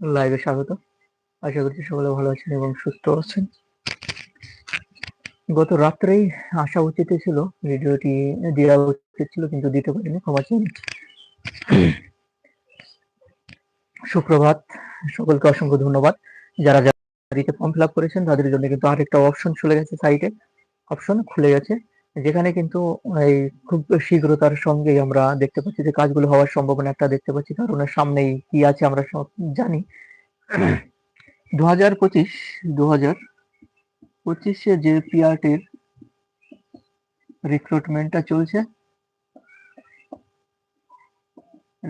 লাইভে স্বাগত। আশা করছি সকলে ভালো আছেন এবং সুস্থ আছেন। গত রাত্রেই আসা উচিত ছিল, ভিডিওটি দেওয়া উচিত ছিল, কিন্তু দিতে পারিনি, ক্ষমা চাই। সুপ্রভাত, সকলকে অসংখ্য ধন্যবাদ। যারা যারা ফর্ম ফিল আপ করেছেন, তাদের জন্য কিন্তু আরেকটা অপশন চলে গেছে সাইটে অপশন খুলে গেছে। যেখানে কিন্তু, এই খুব শীঘ্রতার সঙ্গেই আমরা দেখতে পাচ্ছি যে কাজগুলো হওয়ার সম্ভাবনা একটা দেখতে পাচ্ছি কারণ সামনেই কি আছে আমরা সব জানি। দু হাজার পঁচিশ দু হাজার পঁচিশে যে পিআরটির রিক্রুটমেন্টটা চলছে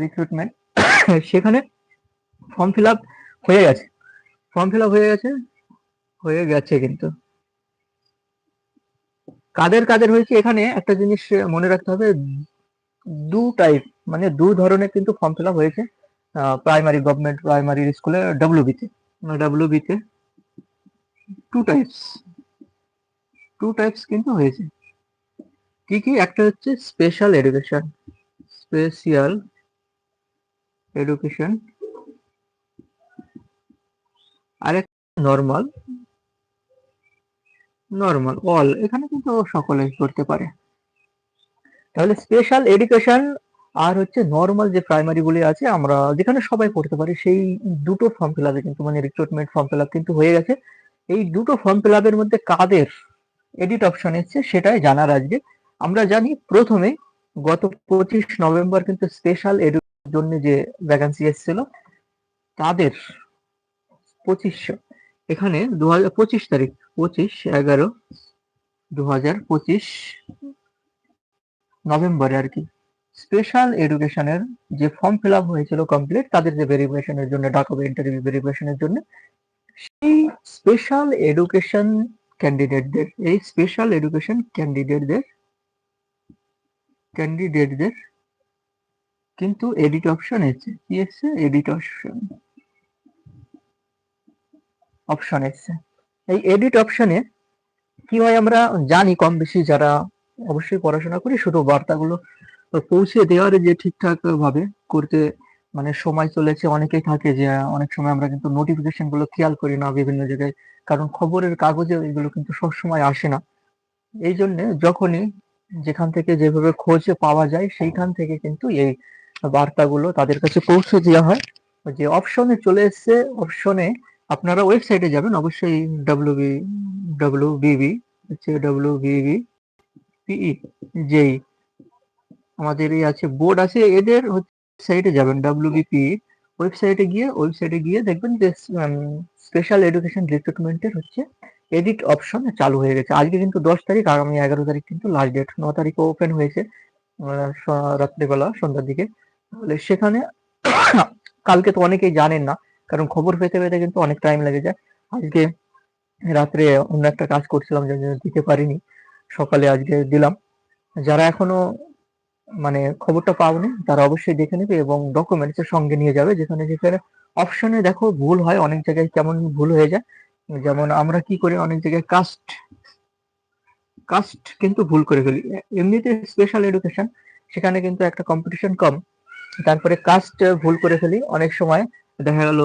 রিক্রুটমেন্ট সেখানে ফর্ম ফিল আপ হয়ে গেছে। ফর্ম ফিল আপ হয়ে গেছে হয়ে গেছে কিন্তু। কাদের কাদের হয়েছে? এখানে একটা জিনিস মনে রাখতে হবে, দু টাইপ মানে দু ধরনের কিন্তু ফর্ম ফিল আপ হয়েছে প্রাইমারি গভর্নমেন্ট প্রাইমারি স্কুলে ডাব্লিউবিতে ডাব্লিউবিতে টু টাইপস টু টাইপস কিন্তু হয়েছে। কি কি? একটা হচ্ছে স্পেশাল এডুকেশন স্পেশাল এডুকেশন আরেক নর্মাল নর্মাল অল এখানে কিন্তু সকলে করতে পারে। তাহলে স্পেশাল এডুকেশন আর হচ্ছে নর্মাল যে প্রাইমারি গুলি আছে, আমরা যেখানে সবাই পড়তে পারি, সেই দুটো ফর্ম ফিল আপে কিন্তু মানে রিক্রুটমেন্ট ফর্ম ফিল আপ কিন্তু হয়ে গেছে। এই দুটো ফর্ম ফিল আপের মধ্যে কাদের এডিট অপশন এসছে, সেটাই জানার আজকে। আমরা জানি প্রথমে গত পঁচিশ নভেম্বর কিন্তু স্পেশাল এডু জন্য যে ভ্যাকান্সি এসেছিল, তাদের পঁচিশশো এখানে দু হাজার পঁচিশ তারিখ পঁচিশ, এগারো দু হাজার পঁচিশ নভেম্বরে আর কি। স্পেশাল এডুকেশনের যে ফর্ম ফিল আপ হয়েছিল কমপ্লিট তাদের যে ভেরিফিকেশনের জন্য, ডাক হবে ইন্টারভিউ ভেরিফিকেশনের জন্য, সেই স্পেশাল এডুকেশন ক্যান্ডিডেটদের এই স্পেশাল এডুকেশন ক্যান্ডিডেটদের ক্যান্ডিডেটদের কিন্তু এডিট অপশন এসছে। কি এসছে? এডিট অপশন অপশন এসছে। এই এডিট অপশনে কি হয় আমরা জানি কম বেশি যারা অবশ্যই পড়াশোনা করি, শুধু বার্তাগুলো পৌঁছে দেওয়ার যে ঠিকঠাক ভাবে করতে মানে সময় চলেছে, অনেকেই থাকে যে অনেক সময় আমরা কিন্তু নোটিফিকেশনগুলো খেয়াল করি না বিভিন্ন জায়গায়, কারণ খবরের কাগজে এগুলো কিন্তু সবসময় আসে না। এই জন্য যখনই যেখান থেকে যেভাবে খোঁজে পাওয়া যায়, সেইখান থেকে কিন্তু এই বার্তাগুলো তাদের কাছে পৌঁছে দেওয়া হয়। যে অপশনে চলে এসছে অপশনে আপনারা ওয়েবসাইটে যাবেন, অবশ্যই ডাব্লিউ বি ডাব্লিউ বিবি হচ্ছে ডাব্লিউ বিবি পিই যেই আমাদের এই আছে বোর্ড আছে, এদের ওয়েবসাইটে যাবেন ডাব্লিউবিপি ওয়েবসাইটে গিয়ে ওয়েবসাইটে গিয়ে দেখবেন যে স্পেশাল এডুকেশন রিক্রুটমেন্টের হচ্ছে এডিট অপশন চালু হয়ে গেছে। আজকে কিন্তু দশ তারিখ, আগামী এগারো তারিখ কিন্তু লাস্ট ডেট ন তারিখে ওপেন হয়েছে রাত্রিবেলা, সন্ধ্যার দিকে। তাহলে সেখানে, কালকে তো অনেকেই জানেন না কারণ খবর পেতে পেতে কিন্তু অনেক টাইম লেগে যায়। আজকে রাত্রে অন্য একটা কাজ করছিলাম যে দিতে পারিনি। সকালে আজকে দিলাম। যারা এখনও মানে খবরটা পাওনি, তারা অবশ্যই দেখে নেবে এবং ডকুমেন্টস এর সঙ্গে নিয়ে যাবে, যেখানে যেখানে অপশনে দেখো ভুল হয়, অনেক জায়গায় কেমন ভুল হয়ে যায়। যেমন আমরা কি করি, অনেক জায়গায় কাস্ট কাস্ট কিন্তু ভুল করে ফেলি। এমনিতে স্পেশাল এডুকেশন সেখানে কিন্তু একটা কম্পিটিশন কম। তারপরে কাস্ট ভুল করে ফেলি। অনেক সময় দেখা গেল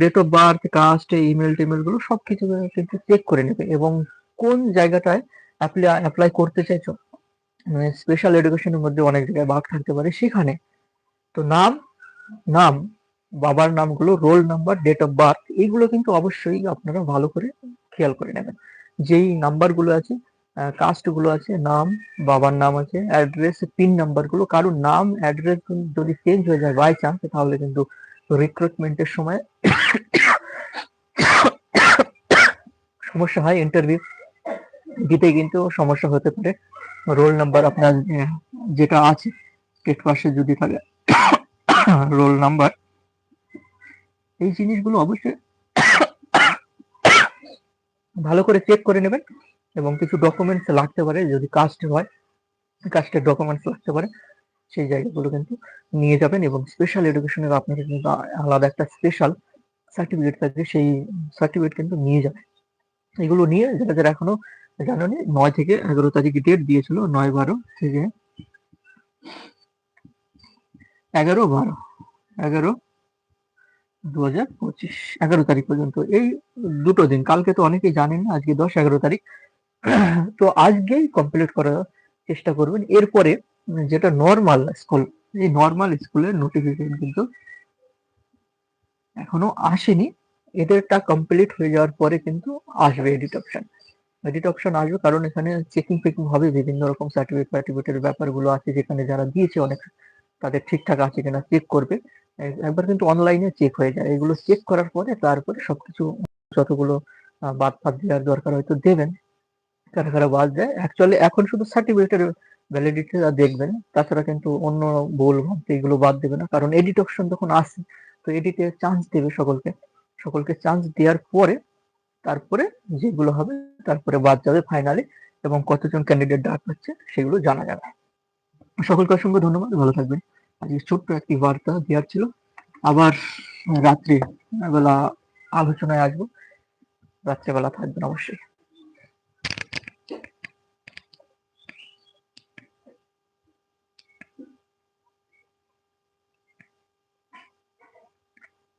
date of birth caste email টিমেলগুলো সবকিছু কিন্তু চেক করে নেবে এবং কোন জায়গাটায় অ্যাপ্লাই অ্যাপ্লাই করতে চাইছো? মানে স্পেশাল এডুকেশনের মধ্যে অনেক জায়গায় ভাগ থাকতে পারে সেখানে। তো নাম নাম, বাবার নামগুলো roll number date of birth এইগুলো কিন্তু অবশ্যই আপনারা ভালো করে খেয়াল করে নেবেন। যেই নাম্বারগুলো আছে কাস্টগুলো আছে, নাম, বাবার নাম আছে অ্যাড্রেস পিন নাম্বারগুলো কারোর নাম অ্যাড্রেস যদি চেঞ্জ হয়ে যায় বাই চান্স তাহলে কিন্তু রিক্রুটমেন্টের সময় সমস্যা হয় ইন্টারভিউ দিতে কিন্তু সমস্যা হতে পারে। রোল নাম্বার আপনার যেটা আছে গেট পাশে যদি থাকে রোল নাম্বার এই জিনিসগুলো অবশ্যই ভালো করে চেক করে নেবেন এবং কিছু ডকুমেন্টস লাগতে পারে, যদি কাস্ট হয় কাস্টের ডকুমেন্টস লাগতে পারে। সেই জায়গাগুলো কিন্তু নিয়ে যাবেন এবং স্পেশাল এডুকেশনের আপনাকে কিন্তু আলাদা একটা স্পেশাল সার্টিফিকেট থাকবে, সেই সার্টিফিকেট কিন্তু নিয়ে যাবে এগুলো নিয়ে যারা যারা এখনও জানুয়ারি নয় থেকে এগারো তারিখ ডেট দিয়েছিল, নয় বারো থেকে এগারো বারো, এগারো দু হাজার পঁচিশ, এগারো তারিখ পর্যন্ত। এই দুটো দিন, কালকে তো অনেকেই জানেন আজকে দশ, এগারো তারিখ। তো আজকেই কমপ্লিট করার চেষ্টা করবেন। এরপরে যেটা নর্মাল স্কুল এই নর্মাল স্কুলের নোটিফিকেশন কিন্তু এখনও আসেনি। এদেরটা কমপ্লিট হয়ে যাওয়ার পরে কিন্তু আসবে এডিট অপশন এডিট অপশন আসবে কারণ এখানে চেকিং ফেকিং হবে, বিভিন্ন রকম সার্টিফিকেট সার্টিফিকেটের ব্যাপারগুলো আছে যেখানে যারা দিয়েছে অনেক তাদের ঠিকঠাক আছে কিনা চেক করবে। একবার কিন্তু অনলাইনে চেক হয়ে যায়। এগুলো চেক করার পরে তারপরে সবকিছু যতগুলো বাদ ফাদ দেওয়ার দরকার হয়তো দেবেন। কারা কারা বাদ দেয়? অ্যাকচুয়ালি এখন শুধু সার্টিফিকেটের ভ্যালিডিটি দেখবেন, তাছাড়া কিন্তু অন্য ভুল ভাবতে এগুলো বাদ দেবে না। কারণ এডিট অপশন যখন আসে, তো এডিটে চান্স দেবে সকলকে। সকলকে চান্স দেওয়ার পরে, তারপরে যেগুলো হবে, তারপরে বাদ যাবে ফাইনালি এবং কতজন ক্যান্ডিডেট ডাক হচ্ছে সেগুলো জানা যাবে। সকলকে অসংখ্য ধন্যবাদ, ভালো থাকবেন। আজকে ছোট্ট একটি বার্তা দেওয়ার ছিল। আবার রাত্রি বেলা আলোচনায় আসব। রাত্রেবেলা থাকবেন অবশ্যই।